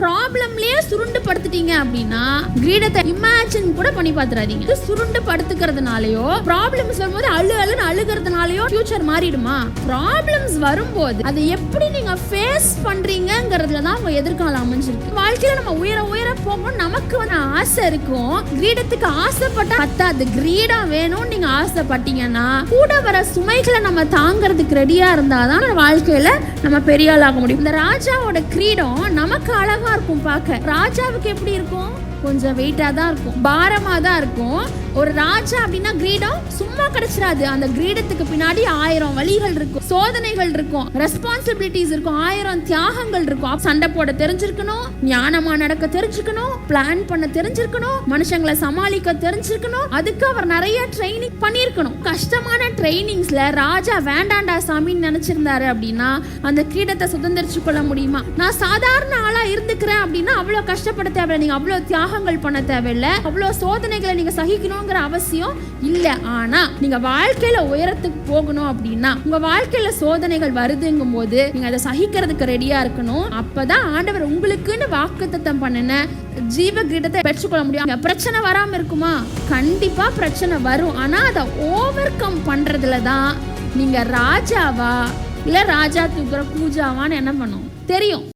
ப்ராப்ளம்லயே சுருண்டு படுத்துட்டீங்க அப்படின்னா கிரீடத்தை இமேஜின் கூட பண்ணி பார்த்துறாதீங்க. இது சுருண்டு படுத்துக்கிறதுனாலயோ ப்ராப்ளம்ஸ் வரும்போது அழு அழுன்னு அழுகிறதுனாலயோ ஃபியூச்சர் மாறிடுமா? ப்ராப்ளம்ஸ் வரும்போது அதை எப்படி நீங்க ஃபேஸ் பண்றீங்கங்கிறதுல தான் உங்க எதிர்காலம் அமைஞ்சிருக்கு. வாழ்க்கையில நம்ம உயர உயர போகும் நமக்கு வந்து ஆசை இருக்கும். கிரீடத்துக்கு ஆசைப்பட்டா பத்தாது. கிரீடம் வேணும்னு நீங்க ஆசைப்பட்டீங்கன்னா கூட வர சுமைகளை நம்ம தாங்கிறதுக்கு ரெடியா இருந்தாதான் வாழ்க்கையில நம்ம பெரிய ஆளாக முடியும். இந்த ராஜாவோட கிரீடம் நமக்கு அழகா இருக்கும் பார்க்க. ராஜாவுக்கு எப்படி இருக்கும்? கொஞ்சம் வெயிட்டாக தான் இருக்கும். பாரமாக தான் இருக்கும். ஒரு ராஜா அப்படின்னா கிரீடம் சும்மா கிடைச்சிடாது அந்த கிரீடத்துக்கு பின்னாடி ஆயிரம் வழிகள் இருக்கும். சோதனைகள் இருக்கும். ரெஸ்பான்சிபிலிட்டிஸ் இருக்கும். ஆயிரம் தியாகங்கள் இருக்கும். சண்டை போட தெரிஞ்சிருக்கணும். ஞானமா நடக்க தெரிஞ்சுக்கணும் பிளான் பண்ண தெரிஞ்சிருக்கணும். மனுஷங்களை சமாளிக்க தெரிஞ்சிருக்கணும். அதுக்கு அவர் நிறைய ட்ரைனிங் பண்ணியிருக்கணும். கஷ்டமான ட்ரைனிங்ஸ்ல ராஜா வேண்டாண்டா சாமின்னு நினைச்சிருந்தாரு அப்படின்னா அந்த கிரீடத்தை சுதந்திரிச்சு கொள்ள முடியுமா? நான் சாதாரண ஆளா இருந்துக்கிறேன் அப்படின்னா அவ்வளோ கஷ்டப்பட தேவையில்லை. நீங்க அவ்வளோ தியாகங்கள் பண்ண தேவையில்லை. அவ்வளோ சோதனைகளை நீங்க சகிக்கணுங்கிற அவசியம் இல்லை. ஆனா நீங்க வாழ்க்கையில உயரத்துக்கு போகணும் அப்படின்னா உங்க வாழ்க்கையில சோதனைகள் வருதுங்கும் போது நீங்க அதை சகிக்கிறதுக்கு ரெடியா இருக்கணும். அப்பதான் ஆண்டவர் உங்களுக்குன்னு வாக்குத்தத்தம் பண்ணின ஜீவ கிரீடத்தை பெற்றுக்கொள்ள முடியும். பிரச்சனை வராமல் இருக்குமா? கண்டிப்பா பிரச்சனை வரும். ஆனா அதை ஓவர் கம் பண்ணுறதுல தான் நீங்க ராஜாவா? இல்ல ராஜா தூக்குற பூஜாவான்னு என்ன பண்ணும்? தெரியும்.